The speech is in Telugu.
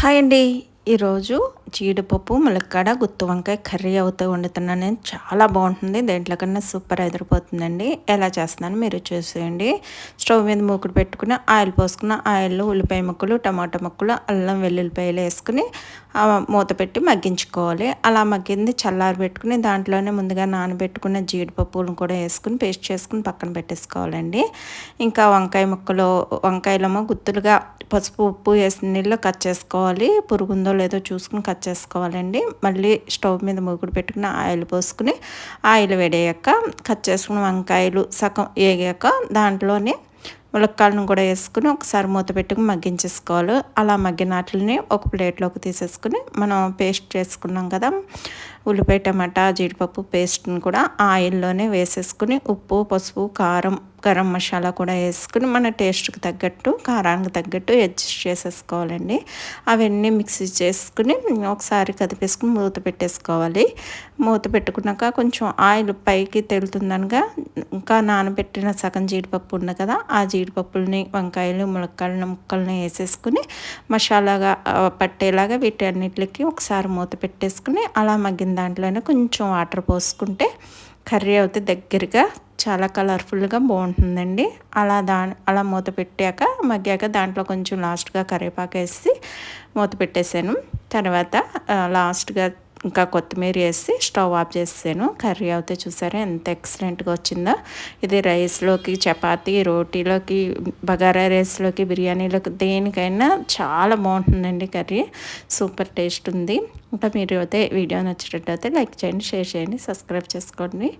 హాయ్ అండి. ఈరోజు జీడిపప్పు ములక్కాడ గుత్తి వంకాయ కర్రీ అవుతూ వండుతున్నాను నేను చాలా బాగుంటుంది. దేంట్లో కన్నా సూపర్ ఎదిరిపోతుందండి. ఎలా చేస్తున్నాను మీరు చూసేయండి. స్టవ్ మీద మూకుడు పెట్టుకుని ఆయిల్ పోసుకున్న ఆయిల్ ఉల్లిపాయ ముక్కలు టమాటా ముక్కలు అల్లం వెల్లుల్లిపాయలు వేసుకుని మూత పెట్టి మగ్గించుకోవాలి. అలా మగ్గింది చల్లారి పెట్టుకుని దాంట్లోనే ముందుగా నానబెట్టుకున్న జీడిపప్పులను కూడా వేసుకుని పేస్ట్ చేసుకుని పక్కన పెట్టేసుకోవాలండి. ఇంకా వంకాయ ముక్కలు వంకాయలమో గుత్తులుగా పసుపు ఉప్పు వేసిన నీళ్ళు కట్ చేసుకోవాలి. పురుగుందో లేదో చూసుకుని కట్ చేసుకోవాలండి. మళ్ళీ స్టవ్ మీద మూగుడు పెట్టుకుని ఆయిల్ పోసుకుని ఆయిల్ వేడయ్యాక కట్ చేసుకున్న వంకాయలు సగం వేగాక దాంట్లోనే ములక్కాయలను కూడా వేసుకుని ఒకసారి మూత పెట్టుకుని మగ్గించేసుకోవాలి. అలా మగ్గినట్లని ఒక ప్లేట్లోకి తీసేసుకుని మనం పేస్ట్ చేసుకున్నాం కదా ఉల్లిపాయ టమాటా జీడిపప్పు పేస్ట్ని కూడా ఆయిల్లోనే వేసేసుకుని ఉప్పు పసుపు కారం గరం మసాలా కూడా వేసుకుని మన టేస్ట్కి తగ్గట్టు కారానికి తగ్గట్టు అడ్జస్ట్ చేసేసుకోవాలండి. అవన్నీ మిక్సీ చేసుకుని ఒకసారి కదిపేసుకుని మూత పెట్టేసుకోవాలి. మూత పెట్టుకున్నాక కొంచెం ఆయిల్ పైకి తెలుతుందనగా ఇంకా నానబెట్టిన సగం జీడిపప్పు ఉంది కదా ఆ జీడిపప్పుల్ని వంకాయలు ములక్కాయలను ముక్కల్ని వేసేసుకుని మసాలాగా పట్టేలాగా వీటన్నిటికి ఒకసారి మూత పెట్టేసుకుని అలా మగ్గిన దాంట్లోనే కొంచెం వాటర్ పోసుకుంటే కర్రీ అయితే దగ్గరగా చాలా కలర్ఫుల్గా బాగుంటుందండి. అలా దా అలా మూత పెట్టాక మగ్గాక దాంట్లో కొంచెం లాస్ట్గా కరివేపాకు వేసి మూత పెట్టేశాను తర్వాత లాస్ట్గా ఇంకా కొత్తిమీర వేసి స్టవ్ ఆఫ్ చేసాను కర్రీ అయితే చూసారా ఎంత ఎక్సలెంట్గా వచ్చిందో. ఇది రైస్లోకి చపాతీ రోటీలోకి బగారా రైస్లోకి బిర్యానీలోకి దేనికైనా చాలా బాగుంటుందండి కర్రీ. సూపర్ టేస్ట్ ఉంది. ఇంకా మీరు అయితే వీడియో నచ్చినట్టయితే లైక్ చేయండి షేర్ చేయండి సబ్స్క్రైబ్ చేసుకోండి.